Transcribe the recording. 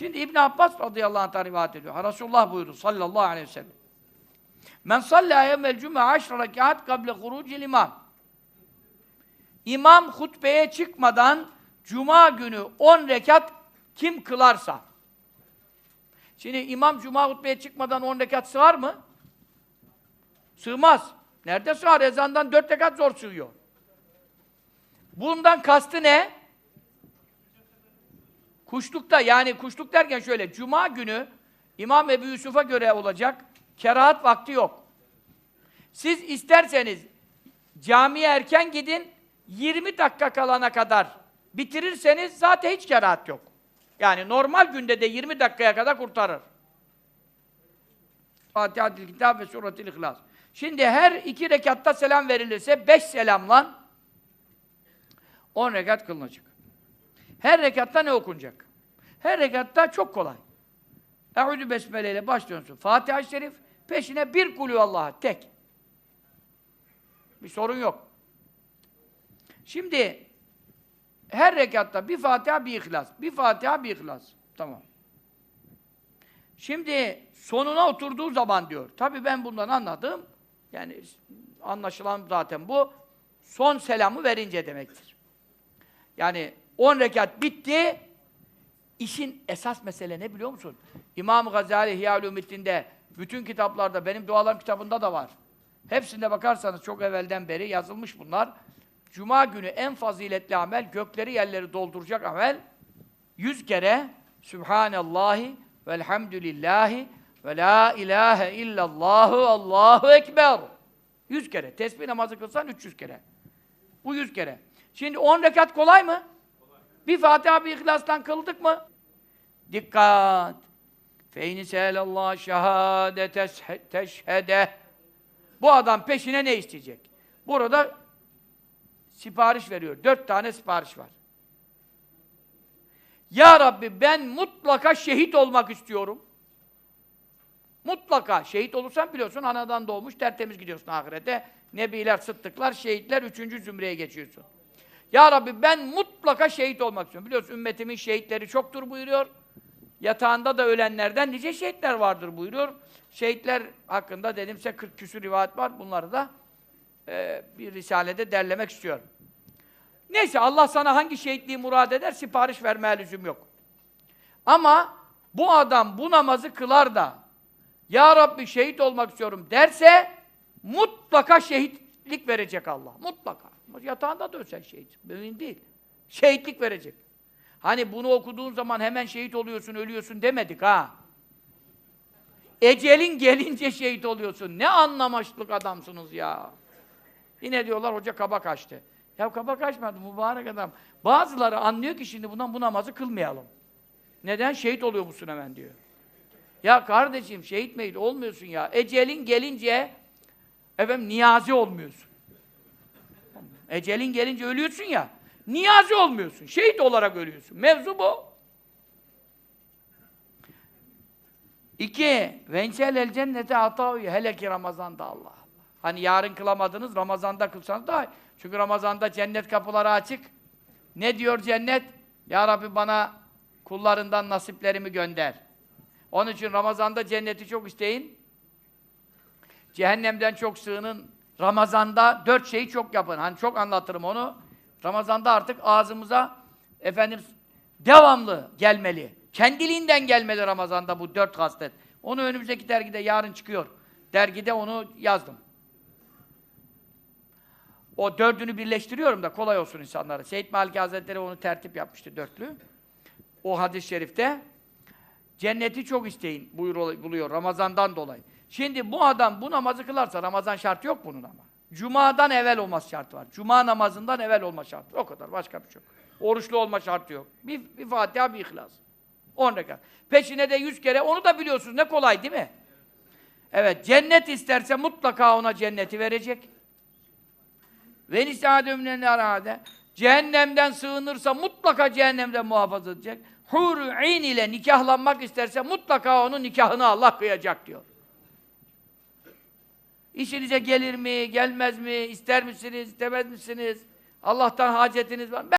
Şimdi İbn Abbas radıyallahu anh'tan rivayet ediyor. Resulullah buyurdu sallallahu aleyhi ve sellem. Men salla yevmel cuma aşra rekat kable hurucil imam. İmam hutbeye çıkmadan cuma günü 10 rekat kim kılarsa. Şimdi imam cuma hutbeye çıkmadan 10 rekat sığar mı? Sığmaz. Nerede sığar? Ezandan 4 rekat zor sığıyor. Bundan kastı ne? Kuşlukta yani kuşluk derken şöyle Cuma günü İmam Ebu Yusuf'a göre olacak kerahat vakti yok. Siz isterseniz camiye erken gidin 20 dakika kalana kadar bitirirseniz zaten hiç kerahat yok. Yani normal günde de 20 dakikaya kadar kurtarır. Fatiha-til Kitab ve Suratil İhlas. Şimdi her iki rekatta selam verilirse beş selamla 10 rekat kılınacak. Her rekatta ne okunacak? Her rekatta çok kolay. Eûzü Besmele ile başlıyorsun. Fatiha-i Şerif, peşine bir kulü Allah'a, tek. Bir sorun yok. Şimdi her rekatta bir Fatiha, bir İhlas. Bir Fatiha, bir İhlas. Tamam. Şimdi sonuna oturduğu zaman diyor. Tabii ben bundan anladım. Yani anlaşılan zaten bu. Son selamı verince demektir. Yani 10 rekat bitti. İşin esas mesele ne biliyor musun? İmam Gazali Hiyâl-ü bütün kitaplarda, benim dualarım kitabında da var. Hepsinde bakarsanız çok evvelden beri yazılmış bunlar. Cuma günü en faziletli amel, gökleri yerleri dolduracak amel, yüz kere Sübhanallahi velhamdülillahi ve la ilahe illallahu Allahu Ekber. Yüz kere. Tesbih namazı kılsan 300 kere. Bu yüz kere. Şimdi 10 rekat kolay mı? Bir Fatiha bir İhlas'tan kıldık mı? Dikkat! Feyni sehelallah şehadete teşhede. Bu adam peşine ne isteyecek? Burada sipariş veriyor. Dört tane sipariş var. Ya Rabbi ben mutlaka şehit olmak istiyorum. Mutlaka. Şehit olursan biliyorsun anadan doğmuş tertemiz gidiyorsun ahirete. Nebiler, sıddıklar, şehitler üçüncü zümreye geçiyorsun. Ya Rabbi ben mutlaka şehit olmak istiyorum. Biliyorsun ümmetimin şehitleri çoktur buyuruyor. Yatağında da ölenlerden nice şehitler vardır buyuruyor. Şehitler hakkında dedimse 40 küsur rivayet var. Bunları da e, bir risalede derlemek istiyorum. Neyse Allah sana hangi şehitliği murad eder sipariş vermeye lüzum yok. Ama bu adam bu namazı kılar da Ya Rabbi şehit olmak istiyorum derse mutlaka şehitlik verecek Allah. Mutlaka. Yatağında da ölsen şehit. Mümin değil. Şehitlik verecek. Hani bunu okuduğun zaman hemen şehit oluyorsun, ölüyorsun demedik ha. Ecelin gelince şehit oluyorsun. Ne anlamaşlık adamsınız ya. Yine diyorlar hoca kaba kaçtı. Ya kaba kaçmadı mübarek adam. Bazıları anlıyor ki şimdi bundan bu namazı kılmayalım. Neden? Şehit oluyor musun hemen diyor. Ya kardeşim şehit meyit olmuyorsun ya. Ecelin gelince efendim niyazi olmuyorsun. Ecelin gelince ölüyorsun ya. Niyazi olmuyorsun. Şehit olarak ölüyorsun. Mevzu bu. İki, vençel cennete atavi hele ki Ramazan'da Allah. Hani yarın kılamadınız, Ramazan'da kılsanız daha. Çünkü Ramazan'da cennet kapıları açık. Ne diyor cennet? Ya Rabbi bana kullarından nasiplerimi gönder. Onun için Ramazan'da cenneti çok isteyin. Cehennemden çok sığının. Ramazan'da dört şeyi çok yapın. Hani çok anlatırım onu. Ramazan'da artık ağzımıza efendim devamlı gelmeli. Kendiliğinden gelmeli Ramazan'da bu dört haslet. Onu önümüzdeki dergide yarın çıkıyor. Dergide onu yazdım. O dördünü birleştiriyorum da kolay olsun insanlara. Seyyid Malik Hazretleri onu tertip yapmıştı dörtlü. O hadis-i şerifte cenneti çok isteyin buyur, buluyor Ramazan'dan dolayı. Şimdi bu adam bu namazı kılarsa Ramazan şartı yok bunun ama. Cuma'dan evvel olması şartı var. Cuma namazından evvel olma şartı. O kadar. Başka bir şey yok. Oruçlu olma şartı yok. Bir, bir Fatiha, bir İhlas. 10 rekat. Peşine de 100 kere. Onu da biliyorsunuz. Ne kolay değil mi? Evet. Cennet isterse mutlaka ona cenneti verecek. Ve nisâdümlen arâde. Cehennemden sığınırsa mutlaka cehennemden muhafaza edecek. Hur-u in ile nikahlanmak isterse mutlaka onun nikahını Allah kıyacak diyor. İşinize gelir mi, gelmez mi, ister misiniz, istemez misiniz? Allah'tan hacetiniz var mı?